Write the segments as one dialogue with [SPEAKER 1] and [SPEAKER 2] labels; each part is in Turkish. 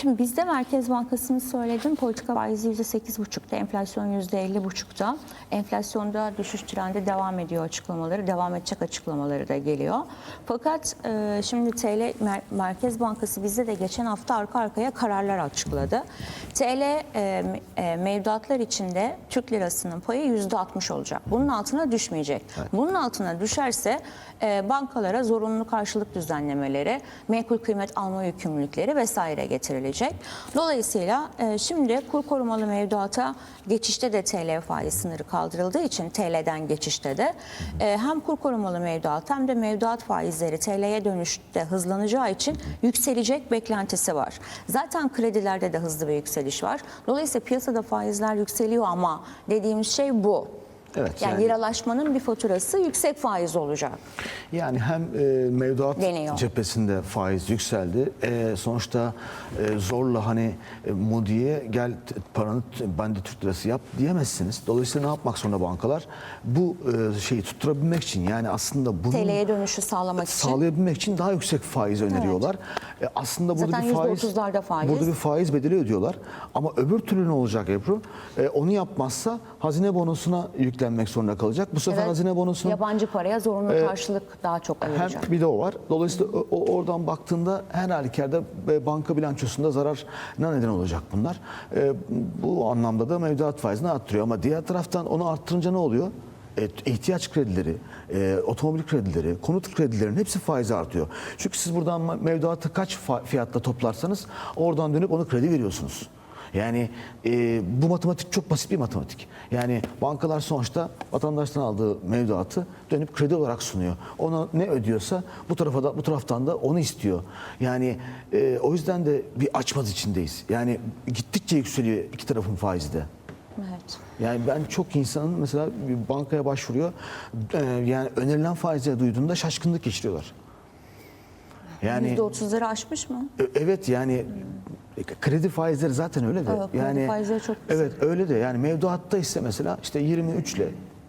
[SPEAKER 1] Şimdi bizde Merkez Bankası'nın söyledim politika faizi %8,5'ta, enflasyon %50,5'ta. Enflasyonda düşüş trendi devam ediyor açıklamaları, devam edecek açıklamaları da geliyor. Fakat e, şimdi TL Mer- Merkez Bankası bizde de geçen hafta arka arkaya kararlar açıkladı. TL e, e, mevduatlar içinde Türk lirasının payı %60 olacak. Bunun altına düşmeyecek. Bunun altına düşerse e, bankalara zorunlu karşılık düzenlemeleri, menkul kıymet alma yükümlülükleri vesaire getirilecek. Dolayısıyla e, şimdi kur korumalı mevduata geçişte de TL faiz sınırı kaldırıldığı için TL'den geçişte de e, hem kur korumalı mevduat hem de mevduat faizleri TL'ye dönüşte hızlanacağı için yükselecek beklentisi var. Zaten kredilerde de hızlı bir yükseliş var. Dolayısıyla piyasada faizler yükseliyor ama dediğimiz şey bu.
[SPEAKER 2] Evet,
[SPEAKER 1] yani,
[SPEAKER 2] yani-
[SPEAKER 1] liralaşmanın bir faturası yüksek faiz olacak.
[SPEAKER 2] Yani hem e, mevduat
[SPEAKER 1] Deniyor.
[SPEAKER 2] cephesinde faiz yükseldi. E, sonuçta e, zorla hani e, Moody'ye gel paranı t- ben de Türk lirası yap diyemezsiniz. Dolayısıyla ne yapmak zorunda bankalar? Bu e, şeyi tutturabilmek için yani aslında bunun
[SPEAKER 1] TL'ye dönüşü sağlamak için.
[SPEAKER 2] sağlayabilmek için daha yüksek faiz öneriyorlar. E, aslında burada
[SPEAKER 1] Zaten
[SPEAKER 2] bir faiz
[SPEAKER 1] %30'larda faiz.
[SPEAKER 2] burada bir faiz bedeli ödüyorlar. Ama öbür türlü ne olacak Ebru? E, onu yapmazsa hazine bonosuna yüklenmek zorunda kalacak. Bu sefer
[SPEAKER 1] Evet,
[SPEAKER 2] hazine bonosunu
[SPEAKER 1] Yabancı paraya zorunlu karşılık daha çok ayıracak.
[SPEAKER 2] hem bir de o var. Dolayısıyla o- oradan baktığında her halükarda e, banka bilançosunda zararına neden olacak bunlar. E, Bu anlamda da mevduat faizini arttırıyor. Ama diğer taraftan onu arttırınca ne oluyor? E, ihtiyaç kredileri, e, otomobil kredileri, konut kredilerinin hepsi faizi artıyor. Çünkü siz buradan mevduatı kaç fiyatla toplarsanız oradan dönüp onu kredi veriyorsunuz. Yani e, bu matematik çok basit bir matematik. Yani bankalar sonuçta vatandaştan aldığı mevduatı dönüp kredi olarak sunuyor. Ona ne ödüyorsa bu tarafa da bu taraftan da onu istiyor. Yani e, o yüzden de bir açmaz içindeyiz. Yani gittikçe yükseliyor iki tarafın faizi de.
[SPEAKER 1] Evet.
[SPEAKER 2] Yani ben çok insanın mesela bir bankaya başvuruyor. e, yani önerilen faizleri duyduğunda şaşkınlık geçiriyorlar. Yani
[SPEAKER 1] %30'ları aşmış mı?
[SPEAKER 2] e- Evet yani kredi faizleri zaten öyle de.
[SPEAKER 1] Evet,
[SPEAKER 2] yani
[SPEAKER 1] faizleri çok yüksek.
[SPEAKER 2] Evet öyle de. Yani mevduatta ise mesela işte 23 ile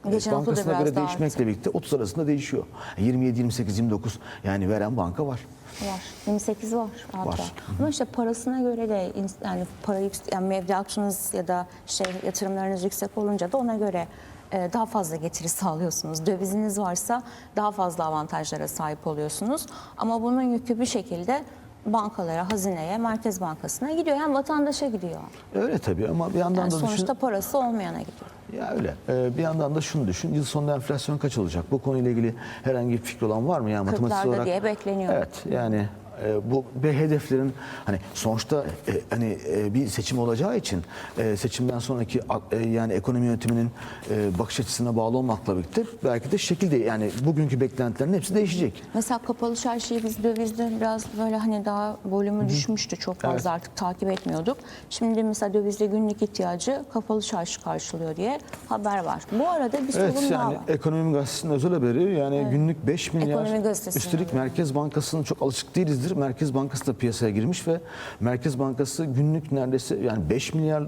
[SPEAKER 1] Geçen hafta da
[SPEAKER 2] bankasına göre değişmekle birlikte 30 arasında değişiyor. 27 28 29 yani veren banka var.
[SPEAKER 1] Var. 28 var hatta.
[SPEAKER 2] Var.
[SPEAKER 1] Ama işte parasına göre de yani para yüksek, yani mevduatınız ya da şey yatırımlarınız yüksek olunca da ona göre e, daha fazla getiri sağlıyorsunuz. Döviziniz varsa daha fazla avantajlara sahip oluyorsunuz. Ama bunun yükü bir şekilde bankalara, hazineye, Merkez Bankası'na gidiyor. Yani vatandaşa gidiyor.
[SPEAKER 2] Öyle tabii ama bir yandan
[SPEAKER 1] Yani
[SPEAKER 2] da düşün.
[SPEAKER 1] sonuçta parası olmayana gidiyor.
[SPEAKER 2] Ya öyle. Ee, bir yandan da şunu düşün. Yıl sonunda enflasyon kaç olacak? Bu konuyla ilgili herhangi bir fikri olan var mı? Yani
[SPEAKER 1] Kırklarda
[SPEAKER 2] olarak.
[SPEAKER 1] diye bekleniyor.
[SPEAKER 2] Evet. Yani e, bu bir hedeflerin hani sonuçta e, hani e, bir seçim olacağı için e, seçimden sonraki e, yani ekonomi yönetiminin e, bakış açısına bağlı olmakla birlikte belki de şekilde yani bugünkü beklentilerin hepsi değişecek.
[SPEAKER 1] Mesela kapalı çarşıyı biz dövizde biraz böyle hani daha volümü düşmüştü. Çok fazla
[SPEAKER 2] Evet.
[SPEAKER 1] artık takip etmiyorduk. Şimdi mesela dövizde günlük ihtiyacı kapalı çarşı karşılıyor diye haber var. Bu arada bir sorun
[SPEAKER 2] Evet
[SPEAKER 1] daha
[SPEAKER 2] yani
[SPEAKER 1] var.
[SPEAKER 2] ekonomi gazetesinin özel haberi yani günlük 5 milyar
[SPEAKER 1] Ekonomi gazetesinin
[SPEAKER 2] üstelik. Merkez Bankası'nın çok alışık değilizdir. Merkez Bankası da piyasaya girmiş ve Merkez Bankası günlük neredeyse yani 5 milyar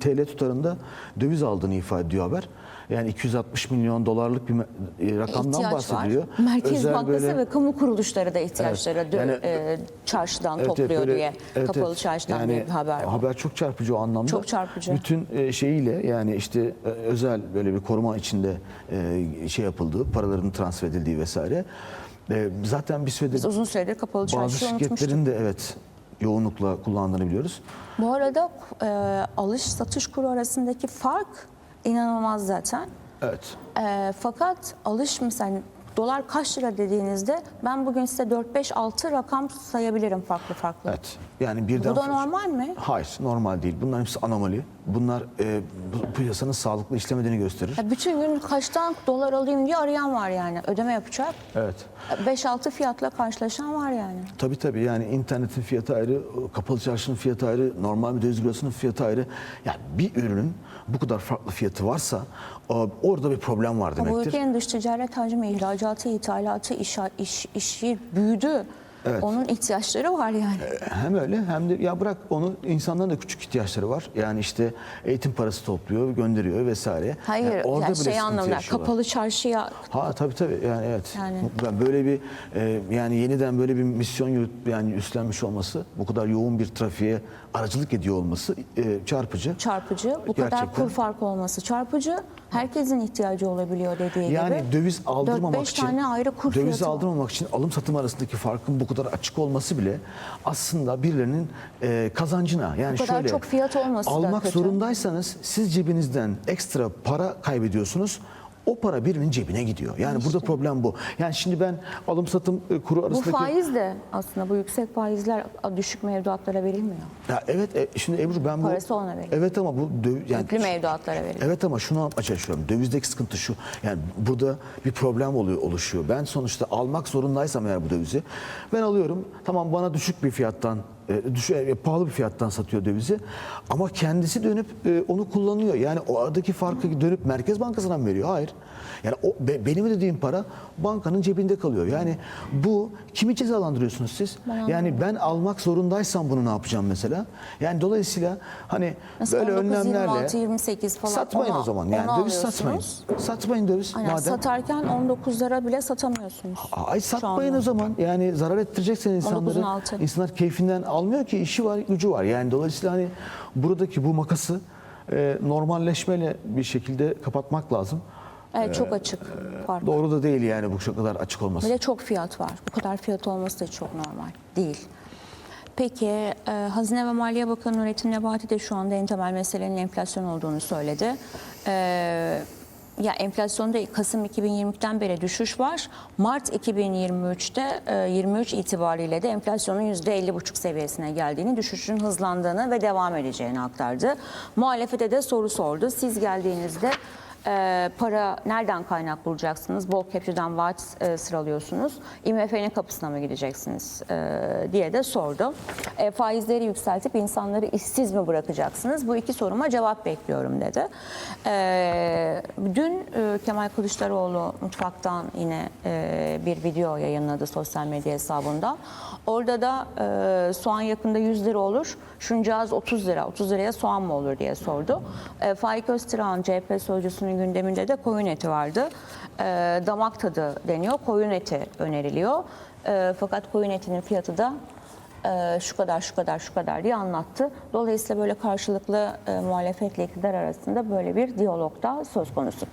[SPEAKER 2] TL tutarında döviz aldığını ifade ediyor haber. Yani 260 milyon dolarlık bir e, rakamdan
[SPEAKER 1] İhtiyaç
[SPEAKER 2] bahsediliyor.
[SPEAKER 1] var. Merkez
[SPEAKER 2] Özel
[SPEAKER 1] Bankası
[SPEAKER 2] böyle-
[SPEAKER 1] ve kamu kuruluşları da ihtiyaçları
[SPEAKER 2] Evet.
[SPEAKER 1] dö-
[SPEAKER 2] Yani-
[SPEAKER 1] e, çarşıdan
[SPEAKER 2] Evet,
[SPEAKER 1] topluyor
[SPEAKER 2] böyle-
[SPEAKER 1] diye
[SPEAKER 2] evet,
[SPEAKER 1] kapalı
[SPEAKER 2] evet.
[SPEAKER 1] çarşıdan
[SPEAKER 2] Yani
[SPEAKER 1] bir haber var.
[SPEAKER 2] Haber çok çarpıcı o anlamda.
[SPEAKER 1] Çok çarpıcı.
[SPEAKER 2] Bütün e, şeyiyle yani işte e, özel böyle bir koruma içinde şey yapıldığı, paraların transfer edildiği vesaire. E, Zaten bir süredir
[SPEAKER 1] Biz uzun süredir kapalı
[SPEAKER 2] bazı
[SPEAKER 1] çarşıyı unutmuştuk.
[SPEAKER 2] şirketlerin de evet yoğunlukla kullandığını biliyoruz.
[SPEAKER 1] Bu arada e, alış satış kuru arasındaki fark inanılmaz zaten.
[SPEAKER 2] Evet.
[SPEAKER 1] E, fakat alış mesela dolar kaç lira dediğinizde ben bugün size 4-5-6 rakam sayabilirim farklı farklı.
[SPEAKER 2] Evet. Yani birden
[SPEAKER 1] Bu da normal mi?
[SPEAKER 2] Hayır, normal değil. Bunlar hepsi anomali. Bunlar e, bu piyasanın sağlıklı işlemediğini gösterir.
[SPEAKER 1] Ya bütün gün kaçtan dolar alayım diye arayan var yani ödeme yapacak.
[SPEAKER 2] Evet.
[SPEAKER 1] 5-6 fiyatla karşılaşan var yani.
[SPEAKER 2] Tabii tabii yani internetin fiyatı ayrı, kapalı çarşının fiyatı ayrı, normal bir döviz bürosunun fiyatı ayrı. Yani bir ürünün bu kadar farklı fiyatı varsa orada bir problem var
[SPEAKER 1] Bu
[SPEAKER 2] demektir.
[SPEAKER 1] ülkenin dış ticaret hacmi, ihracatı, ithalatı, iş, iş, işi büyüdü.
[SPEAKER 2] Evet.
[SPEAKER 1] Onun ihtiyaçları var yani.
[SPEAKER 2] Hem öyle hem de ya bırak onu insanların da küçük ihtiyaçları var. Yani işte eğitim parası topluyor, gönderiyor vesaire.
[SPEAKER 1] Hayır,
[SPEAKER 2] Yani orada
[SPEAKER 1] yani şey
[SPEAKER 2] yaşıyorlar.
[SPEAKER 1] kapalı çarşıya
[SPEAKER 2] Ha tabii tabii yani evet.
[SPEAKER 1] Yani.
[SPEAKER 2] Ben böyle bir e, yani yeniden böyle bir misyon yürüt, yani üstlenmiş olması, bu kadar yoğun bir trafiğe aracılık ediyor olması e, çarpıcı.
[SPEAKER 1] çarpıcı. Bu kadar
[SPEAKER 2] Gerçekten.
[SPEAKER 1] kur farkı olması çarpıcı. Herkesin ihtiyacı olabiliyor dediği gibi.
[SPEAKER 2] Yani döviz aldırmamak
[SPEAKER 1] 4-5
[SPEAKER 2] için
[SPEAKER 1] tane ayrı kur
[SPEAKER 2] döviz
[SPEAKER 1] fiyatı var.
[SPEAKER 2] aldırmamak için alım satım arasındaki farkın bu kadar açık olması bile aslında birilerinin e, kazancına yani
[SPEAKER 1] Bu kadar
[SPEAKER 2] şöyle
[SPEAKER 1] çok fiyat olması da
[SPEAKER 2] almak zorundaysanız siz cebinizden ekstra para kaybediyorsunuz. O para birinin cebine gidiyor. Yani burada problem bu. Yani şimdi ben alım satım e, kuru
[SPEAKER 1] Bu
[SPEAKER 2] arasındaki
[SPEAKER 1] faiz de aslında bu yüksek faizler düşük mevduatlara verilmiyor.
[SPEAKER 2] Ya evet e, şimdi Ebru ben bu
[SPEAKER 1] Parası ona veriyor.
[SPEAKER 2] Evet ama bu döv, yani
[SPEAKER 1] Yüklü mevduatlara veriliyor.
[SPEAKER 2] Evet ama şunu anlatmaya çalışıyorum. Dövizdeki sıkıntı şu. Yani burada bir problem oluyor, oluşuyor. Ben sonuçta almak zorundaysam eğer bu dövizi ben alıyorum. Tamam bana düşük bir fiyattan e, e, pahalı bir fiyattan satıyor dövizi. Ama kendisi dönüp e, onu kullanıyor. Yani o aradaki farkı dönüp Merkez Bankası'na mı veriyor? Hayır. Yani o be- benim ödediğim para bankanın cebinde kalıyor. Yani bu kimi cezalandırıyorsunuz siz? Yani ben almak zorundaysam bunu ne yapacağım mesela? Yani dolayısıyla hani
[SPEAKER 1] Mesela
[SPEAKER 2] böyle
[SPEAKER 1] 19,
[SPEAKER 2] önlemlerle
[SPEAKER 1] 26, 28 falan
[SPEAKER 2] satmayın
[SPEAKER 1] ona-
[SPEAKER 2] o zaman. Yani döviz satmayın. Satmayın döviz
[SPEAKER 1] Aynen,
[SPEAKER 2] madem.
[SPEAKER 1] satarken 19'lara bile satamıyorsunuz.
[SPEAKER 2] Ay satmayın o zaman. Yani zarar ettireceksen
[SPEAKER 1] 19'un
[SPEAKER 2] insanları. İnsanlar keyfinden almıyor ki işi var, gücü var. Yani dolayısıyla hani buradaki bu makası e, normalleşmeyle bir şekilde kapatmak lazım.
[SPEAKER 1] Evet çok açık fark.
[SPEAKER 2] Doğru da değil yani bu şu kadar açık olması.
[SPEAKER 1] Bir de çok fiyat var. Bu kadar fiyat olması da çok normal değil. Peki e, Hazine ve Maliye Bakanı Nurettin Nebati de şu anda en temel meselenin enflasyon olduğunu söyledi. E, ya enflasyonda Kasım 2020'den beri düşüş var. Mart 2023'te e, 23 itibariyle de enflasyonun %50,5 seviyesine geldiğini, düşüşün hızlandığını ve devam edeceğini aktardı. Muhalefete de soru sordu. Siz geldiğinizde e, para nereden kaynak bulacaksınız? Bol capture'dan vaat e, sıralıyorsunuz. IMF'nin kapısına mı gideceksiniz e, diye de sordu. E, faizleri yükseltip insanları işsiz mi bırakacaksınız? Bu iki soruma cevap bekliyorum dedi. E, dün e, Kemal Kılıçdaroğlu mutfaktan yine e, bir video yayınladı sosyal medya hesabında. Orada da e, soğan yakında 100 lira olur, şuncağız 30 lira, 30 liraya soğan mı olur diye sordu. E, Faik Öztürk'ün CHP sözcüsünün gündeminde de koyun eti vardı. E, damak tadı deniyor, koyun eti öneriliyor. E, fakat koyun etinin fiyatı da e, şu kadar şu kadar şu kadar diye anlattı. Dolayısıyla böyle karşılıklı e, muhalefetle iktidar arasında böyle bir diyalog da söz konusu.